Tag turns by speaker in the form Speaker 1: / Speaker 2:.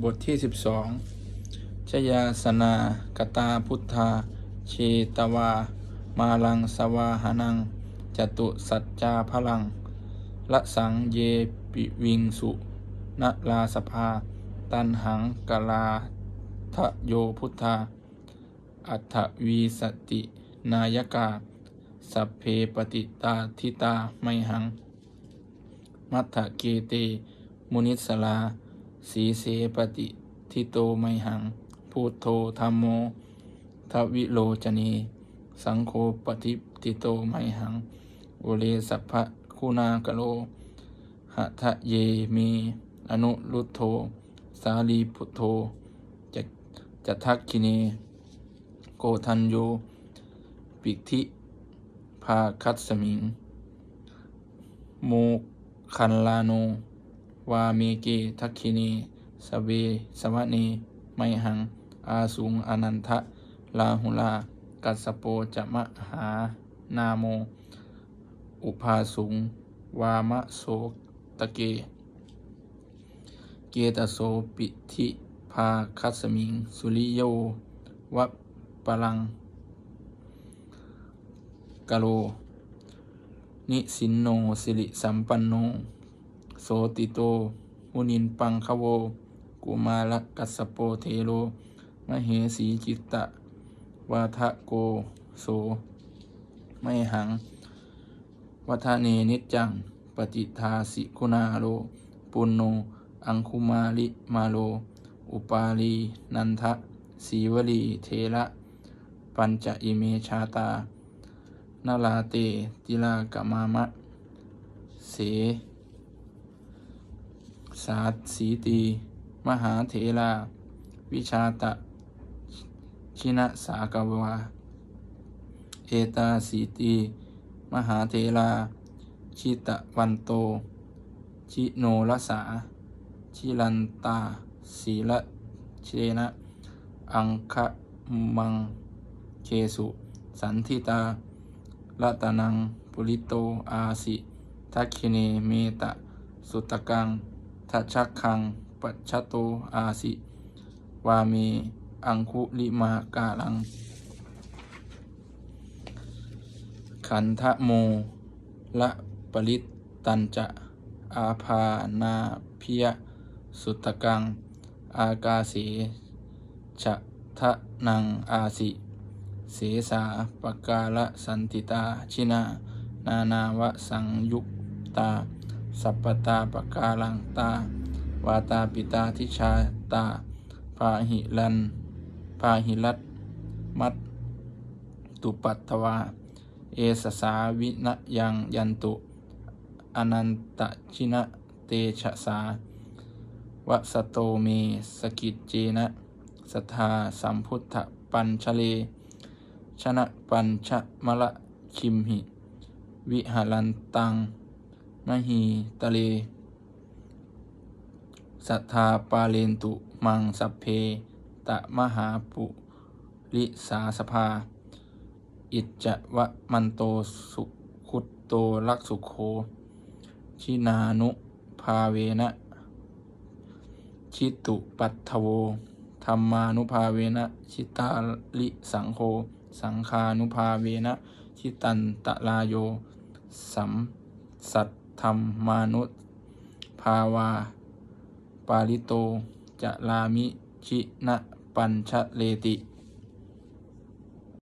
Speaker 1: บทที่ 12 ชยาสนากตาพุทธาเชตวา มาลังสวาหานัง จตุสัจจาพลังละสังเยปิวิงสุนลาสภา ตันหังกลาทะโยพุทธา อัฏฐวีสติ นายกา สัพเพปฏิตาทิตาไมหัง มัทธเกเต มุนิสลา สีเสปฏิทิโตไมหัง พูทโธธรรมโมทวิโลจเนสังโฆปฏิติโตไมหังโอเลสัพพะคุณากโลหะทะเยมี อนุรุตโธสาลีพุทโธจะจะทักคิเนโกทันโยปิทิภาคัตสมิง โมคันลาโน วาเมเกทักคินีสเวสวะเนไมหัง อาสุงอนันทะ ลาหุลา กัสสโปจะมะหานาโม อุภาสุง วามะโสตะเก เกตโสปิธิภาคัสมิง สุริโยวะปลังกะโล นิสินโนสิริสัมปันโน โสติโต มุนินปังคโว กุมาลกัสโปเทโลมเหสีจิตตะ วาทะโก โส ไมหัง วัฒเนนิจจัง ปฏิทาสิคุณาโล ปุณโน อังคุมาลิมาโล อุปาลี นันทะสีวลี เทระ ปัญจอิเมชาตา นาลาเต ติลากามามะ เส สาสีตี มหาเถราวิชาตะ ชินะสากวาเอตาสีตี มหาเถราชิตะวันโต ชิโนรสา ชิลันตาศีละเชนะ อังคะมังเคสุ สันทิตารัตนัง ปุริโต อาสิ ทักขิเนเมตะ สุตกัง ทัชักคัง ปัจฉโตอาสิ วาเม อังคุลิมากาลัง ขันทะโม ละปริตตันจะ อาภานาเพิยสุตกัง อากาเสชะทะนังอาสิ เสสาปกาละสันติตา ชินา นานาวะสังยุกตา สัปปตาปกาลังตา วาตาปิตาทิชาตา พาหิลัน พาหิรัตมัตตุปัตถวา เอสสาวินะยังยันตุอนันตชินะเตชะสาวะสโตเมสกิจเจนะสทธาสัมพุทธปัญชเลชนะปัญชมละคิมหิ วิหารันตัง มหีตะเล สัทธาปาเลนตุ มังสัพเพ ตะมหาปุริสาสภา อิจจะวะมันโตสุขุตโตลักสุโค ชินานุภาเวนะ ชิตุปัตถโวธรรมานุภาเวนะ ชิตาลิสังโฆ สังคานุภาเวนะ ชิตันตะลาโย สัมสัต ธรรมมานุภาวา ปาลิโต จะลามิชินะ ปัญชะเลติ